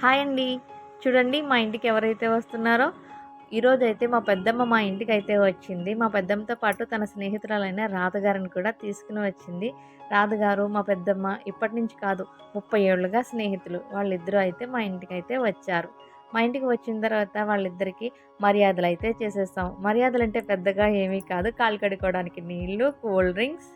Hi అండి. చూడండి మా ఇంటికి ఎవరైతే వస్తున్నారో ఈరోజు అయితే మా పెద్దమ్మ మా ఇంటికి అయితే వచ్చింది. మా పెద్దమ్మతో పాటు తన స్నేహితురాలైన రాధగారిని కూడా తీసుకుని వచ్చింది. రాధగారు మా పెద్దమ్మ ఇప్పటి నుంచి కాదు ముప్పై ఏళ్ళుగా స్నేహితులు. వాళ్ళిద్దరూ అయితే మా ఇంటికి అయితే వచ్చారు. మా ఇంటికి వచ్చిన తర్వాత వాళ్ళిద్దరికీ మర్యాదలు అయితే చేసేస్తాం మర్యాదలు అంటే పెద్దగా ఏమీ కాదు. కాలు కడుక్కోవడానికి నీళ్ళు కూల్ డ్రింక్స్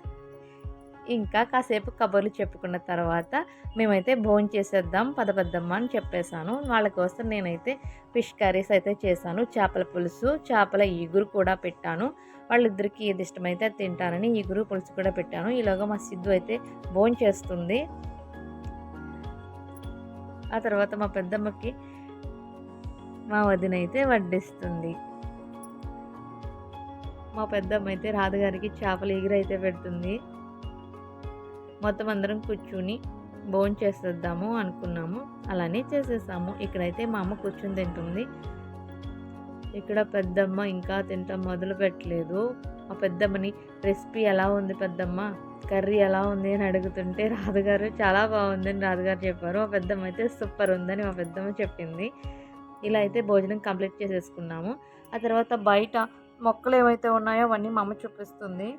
ఇంకా కాసేపు కబుర్లు చెప్పుకున్న తర్వాత మేమైతే భోజనం చేసేద్దాం పద అని చెప్పేశాను. వాళ్ళ కోసం నేనైతే ఫిష్ కర్రీస్ అయితే చేశాను. చేపల పులుసు చేపల ఈగురు కూడా పెట్టాను. వాళ్ళిద్దరికి ఏది ఇష్టమైతే అది తింటానని ఈగురు పులుసు కూడా పెట్టాను. ఈలోగా మా సిద్ధు అయితే భోజనం చేస్తుంది. ఆ తర్వాత మా పెద్దమ్మకి మా వదిన అయితే వడ్డిస్తుంది. మా పెద్దమ్మ అయితే రాధగారికి చేపల ఈగురు పెడుతుంది. మొత్తం అందరం కూర్చుని భోజనం చేసేద్దాము అనుకున్నాము. అలానే చేసేసాము. ఇక్కడైతే మా అమ్మ కూర్చుని తింటుంది. ఇక్కడ పెద్దమ్మ ఇంకా తింటాం మొదలు పెట్టలేదు. ఆ పెద్దమ్మని రెసిపీ ఎలా ఉంది పెద్దమ్మ? కర్రీ ఎలా ఉంది? అని అడుగుతుంటే రాధగారు చాలా బాగుందని రాధగారు చెప్పారు. ఆ పెద్దమ్మ అయితే సూపర్ ఉందని మా పెద్దమ్మ చెప్పింది. ఇలా అయితే భోజనం కంప్లీట్ చేసేసుకున్నాము. ఆ తర్వాత బయట మొక్కలు ఏవైతే ఉన్నాయో అవన్నీ మా అమ్మ చూపిస్తుంది.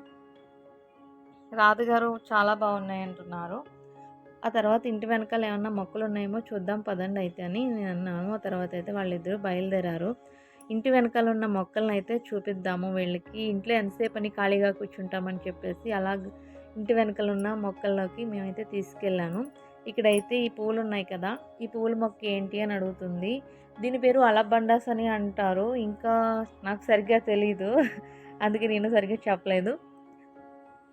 రాధగారు చాలా బాగున్నాయి అంటున్నారు ఆ తర్వాత ఇంటి వెనకాల ఏమన్నా మొక్కలు ఉన్నాయేమో చూద్దాం పదండి అయితే అని నేను అన్నాను. ఆ తర్వాత అయితే వాళ్ళిద్దరూ బయలుదేరారు. ఇంటి వెనకాల ఉన్న మొక్కలను అయితే చూపిద్దాము వీళ్ళకి. ఇంట్లో ఎంతసేపు అని ఖాళీగా కూర్చుంటామని చెప్పేసి అలా ఇంటి వెనకాల ఉన్న మొక్కల్లోకి మేమైతే తీసుకెళ్ళాను. ఇక్కడైతే ఈ పూలు ఉన్నాయి కదా ఈ పూల మొక్క ఏంటి అని అడుగుతుంది. దీని పేరు అలబండాస్ అని అంటారు. ఇంకా నాకు సరిగ్గా తెలీదు. అందుకే నేను సరిగ్గా చెప్పలేదు.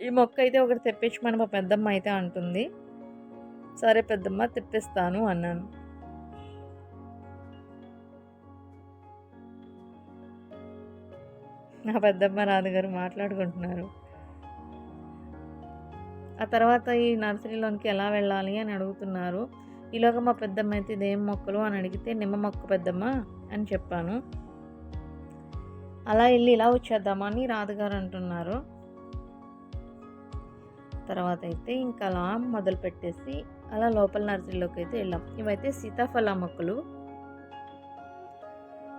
ఈ మొక్క అయితే ఒకటి తెప్పించమని మా పెద్దమ్మ అయితే అంటుంది. సరే పెద్దమ్మ తెప్పిస్తాను అన్నాను. నా పెద్దమ్మ రాధగారు మాట్లాడుకుంటున్నారు. ఆ తర్వాత ఈ నర్సరీలోనికి ఎలా వెళ్ళాలి అని అడుగుతున్నారు. ఈలోగా మా పెద్దమ్మ అయితే ఇదేం మొక్కలు అని అడిగితే నిమ్మ మొక్క పెద్దమ్మ అని చెప్పాను. అలా వెళ్ళి ఇలా వచ్చేద్దామని రాధగారు అంటున్నారు. తర్వాత అయితే ఇంకా అలా మొదలు పెట్టేసి అలా లోపల నర్సరీలోకి అయితే వెళ్ళాం. ఇవైతే సీతాఫల మొక్కలు.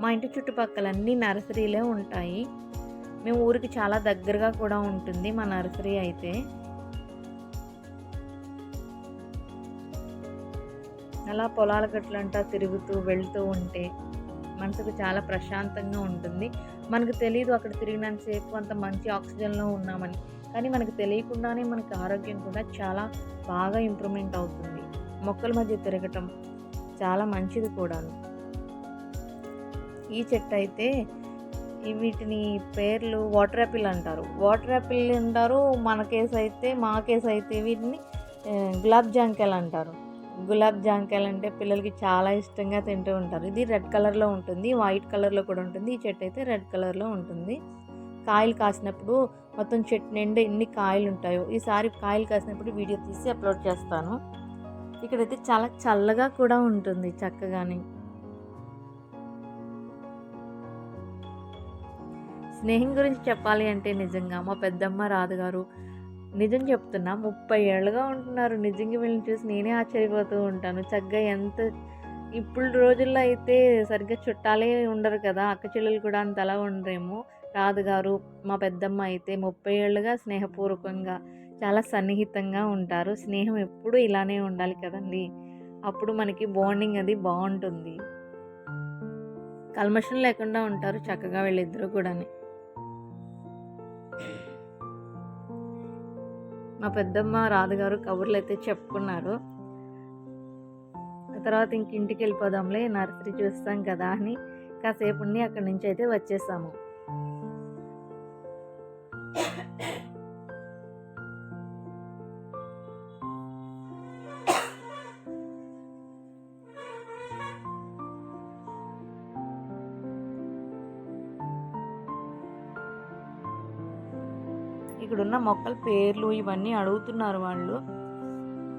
మా ఇంటి చుట్టుపక్కల అన్ని నర్సరీలే ఉంటాయి. మేము ఊరికి చాలా దగ్గరగా కూడా ఉంటుంది మా నర్సరీ అయితే. అలా పొలాల గట్లంటా తిరుగుతూ వెళ్తూ ఉంటే మనసుకు చాలా ప్రశాంతంగా ఉంటుంది. మనకు తెలియదు అక్కడ తిరిగినంతసేపు అంత మంచి ఆక్సిజన్లో ఉన్నామని. కానీ మనకు తెలియకుండానే మనకి ఆరోగ్యం కూడా చాలా బాగా ఇంప్రూవ్మెంట్ అవుతుంది. మొక్కల మధ్య తిరగటం చాలా మంచిది కూడాను. ఈ చెట్టు అయితే వీటిని పేర్లు వాటర్ యాపిల్ అంటారు. వాటర్ యాపిల్ అంటారు మన కేసు అయితే మా కేసు అయితే వీటిని గులాబ్ జాంకాయలు అంటారు. గులాబ్ జాంకాయలు అంటే పిల్లలకి చాలా ఇష్టంగా తింటూ ఉంటారు. ఇది రెడ్ కలర్లో ఉంటుంది వైట్ కలర్లో కూడా ఉంటుంది. ఈ చెట్టు అయితే రెడ్ కలర్లో ఉంటుంది. కాయలు కాసినప్పుడు మొత్తం చెట్టు నిండా ఎన్ని కాయలు ఉంటాయో ఈసారి కాయలు కాసినప్పుడు వీడియో తీసి అప్లోడ్ చేస్తాను. ఇక్కడైతే చాలా చల్లగా కూడా ఉంటుంది చక్కగాని. స్నేహం గురించి చెప్పాలి అంటే నిజంగా మా పెద్దమ్మ రాధగారు నిజం చెప్తున్నా ముప్పై ఏళ్ళుగా ఉంటున్నారు. నిజంగా వీళ్ళని చూసి నేనే ఆశ్చర్యపోతూ ఉంటాను. చక్కగా ఎంత ఇప్పుడు రోజుల్లో అయితే సరిగ్గా చుట్టాలే ఉండరు కదా అక్క చెల్లెలు కూడా అంతలా ఉండరేమో. రాధగారు మా పెద్దమ్మ అయితే ముప్పై ఏళ్ళుగా స్నేహపూర్వకంగా చాలా సన్నిహితంగా ఉంటారు. స్నేహం ఎప్పుడూ ఇలానే ఉండాలి కదండి. అప్పుడు మనకి బాండింగ్ అది బాగుంటుంది. కల్మషం లేకుండా ఉంటారు చక్కగా వీళ్ళిద్దరూ కూడా మా పెద్దమ్మ రాధగారు కబుర్లు అయితే చెప్పుకున్నారు. ఆ తర్వాత ఇంక ఇంటికి వెళ్ళిపోదాంలే నర్సరీ చూస్తాం కదా అని కాసేపు ఉండి అక్కడి నుంచి అయితే వచ్చేసాము. ఇక్కడున్న మొక్కల పేర్లు ఇవన్నీ అడుగుతున్నారు వాళ్ళు.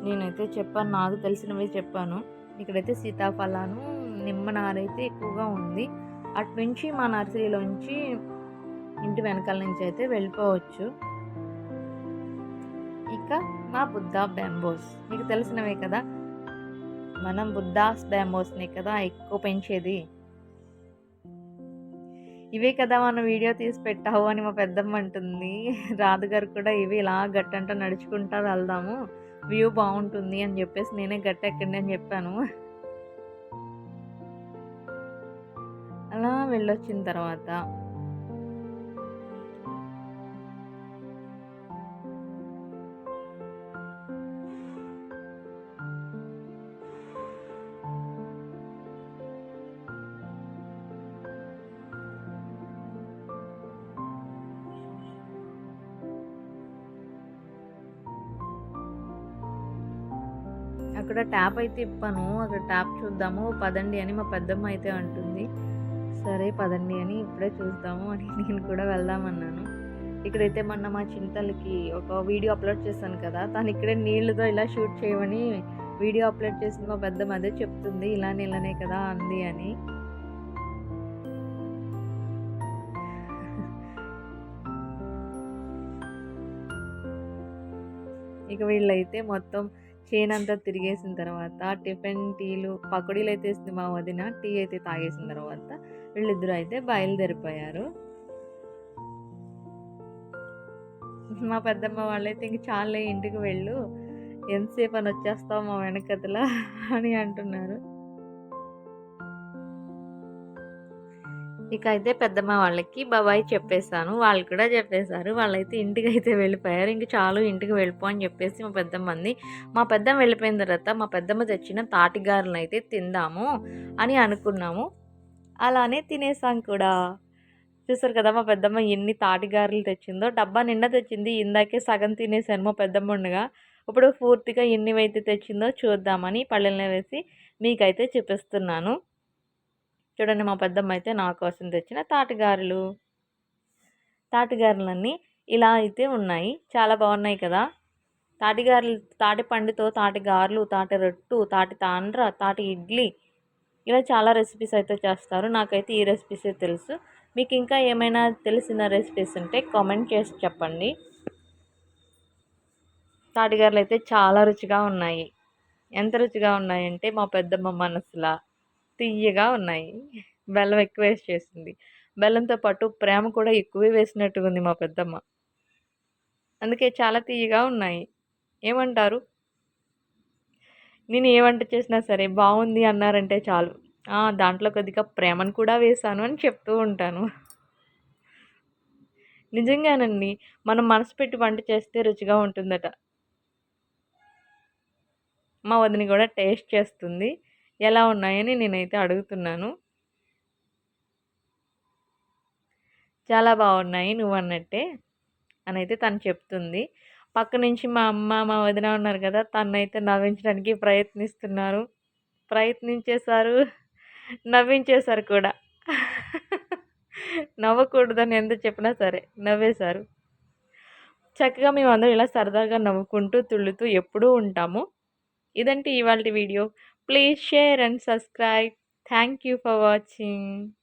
నేనైతే చెప్పాను నాకు తెలిసినవి చెప్పాను. ఇక్కడైతే సీతాఫలాను నిమ్మ నారైతే ఎక్కువగా ఉంది. అటు నుంచి మా నర్సరీలోంచి ఇంటి వెనకాల నుంచి అయితే వెళ్ళిపోవచ్చు. ఇక మా బుద్ధా బ్యాంబోస్. మీకు తెలిసినవే కదా మనం బుద్ధాస్ బ్యాంబోస్ని కదా ఎక్కువ పెంచేది. ఇవే కదా మనం వీడియో తీసి పెట్టావు అని మా పెద్దమ్మ అంటుంది. రాధగారు కూడా ఇవి ఇలా గట్టంట నడుచుకుంటా వెళ్దాము. వ్యూ బాగుంటుంది అని చెప్పేసి నేనే గట్ట ఎక్కండి అని చెప్పాను. అలా వెళ్ళొచ్చిన తర్వాత అక్కడ ట్యాప్ అయితే ఇప్పాను. అక్కడ ట్యాప్ చూద్దాము. పదండి అని మా పెద్దమ్మ అయితే అంటుంది. సరే పదండి అని ఇప్పుడే చూద్దాము అని నేను కూడా వెళ్దామన్నాను. ఇక్కడైతే మొన్న మా చింతలకి ఒక వీడియో అప్లోడ్ చేశాను కదా తను ఇక్కడే నీళ్ళతో ఇలా షూట్ చేయమని వీడియో అప్లోడ్ చేసింది. మా పెద్దమ్మ అదే చెప్తుంది. ఇలానే ఇలానే కదా అంది అని. ఇక వీళ్ళైతే మొత్తం చేనంతా తిరిగేసిన తర్వాత టిఫిన్ టీలు పకోడీలు అయితే వేసింది మా వదిన టీ అయితే తాగేసిన తర్వాత వీళ్ళిద్దరూ అయితే బయలుదేరిపోయారు. మా పెద్దమ్మ వాళ్ళైతే ఇంక చాలే ఇంటికి వెళ్ళు ఎంతసేపు అని వచ్చేస్తావు మా వెనకతలా అని అంటున్నారు. ఇక అయితే పెద్దమ్మ వాళ్ళకి బాబాయ్ చెప్పేశాను. వాళ్ళు కూడా చెప్పేశారు. వాళ్ళైతే ఇంటికి అయితే వెళ్ళిపోయారు. ఇంక చాలు ఇంటికి వెళ్ళిపో అని చెప్పేసి మా పెద్దమ్మ అంది మా పెద్దమ్మ వెళ్ళిపోయిన తర్వాత మా పెద్దమ్మ తెచ్చిన తాటిగారులను అయితే తిందాము అని అనుకున్నాము. అలానే తినేసాం కూడా. చూసారు కదా మా పెద్దమ్మ ఎన్ని తాటిగారులు తెచ్చిందో. డబ్బా నిండా తెచ్చింది. ఇందాకే సగం తినేసాను మా పెద్దమ్మ ఉండగా ఇప్పుడు పూర్తిగా ఎన్నివైతే తెచ్చిందో చూద్దామని పళ్ళెల్లో వేసి మీకైతే చూపిస్తున్నాను. చూడండి మా పెద్దమ్మ అయితే నా కోసం తెచ్చిన తాటగారులు. తాటిగారులన్నీ ఇలా అయితే ఉన్నాయి. చాలా బాగున్నాయి కదా. తాటిగారులు తాటి పండుతో తాటి గారెలు తాటి రొట్టు తాటి తాండ్ర తాటి ఇడ్లీ ఇలా చాలా రెసిపీస్ అయితే చేస్తారు. నాకైతే ఈ రెసిపీసే తెలుసు. మీకు ఇంకా ఏమైనా తెలిసిన రెసిపీస్ ఉంటే కామెంట్ చేసి చెప్పండి. తాటిగారులు అయితే చాలా రుచిగా ఉన్నాయి. ఎంత రుచిగా ఉన్నాయంటే మా పెద్దమ్మ మనసులా. తియ్యగా ఉన్నాయి. బెల్లం ఎక్కువ వేసి చేసింది. బెల్లంతో పాటు ప్రేమ కూడా ఎక్కువే వేసినట్టుగా ఉంది మా పెద్దమ్మ. అందుకే చాలా తీయగా ఉన్నాయి. ఏమంటారు? నేను ఏ వంట చేసినా సరే బాగుంది అన్నారంటే చాలు. దాంట్లో కొద్దిగా ప్రేమను కూడా వేశాను అని చెప్తూ ఉంటాను. నిజంగానండి మనం మనసు పెట్టి వంట చేస్తే రుచిగా ఉంటుందట. మా వదిన కూడా టేస్ట్ చేస్తుంది. ఎలా ఉన్నాయని నేనైతే అడుగుతున్నాను. చాలా బాగున్నాయి నువ్వు అన్నట్టే అని అయితే తను చెప్తుంది. పక్క నుంచి మా అమ్మ మా వదిన ఉన్నారు కదా తనైతే నవ్వించడానికి ప్రయత్నిస్తున్నారు. ప్రయత్నించేశారు నవ్వించేశారు కూడా. నవ్వకూడదని ఎంత చెప్పినా సరే నవ్వేశారు. చక్కగా మేమందరం ఇలా సరదాగా నవ్వుకుంటూ తుళ్ళుతూ ఎప్పుడూ ఉంటాము. ఇదంటే ఇవాళ video. Please share and subscribe. Thank you for watching.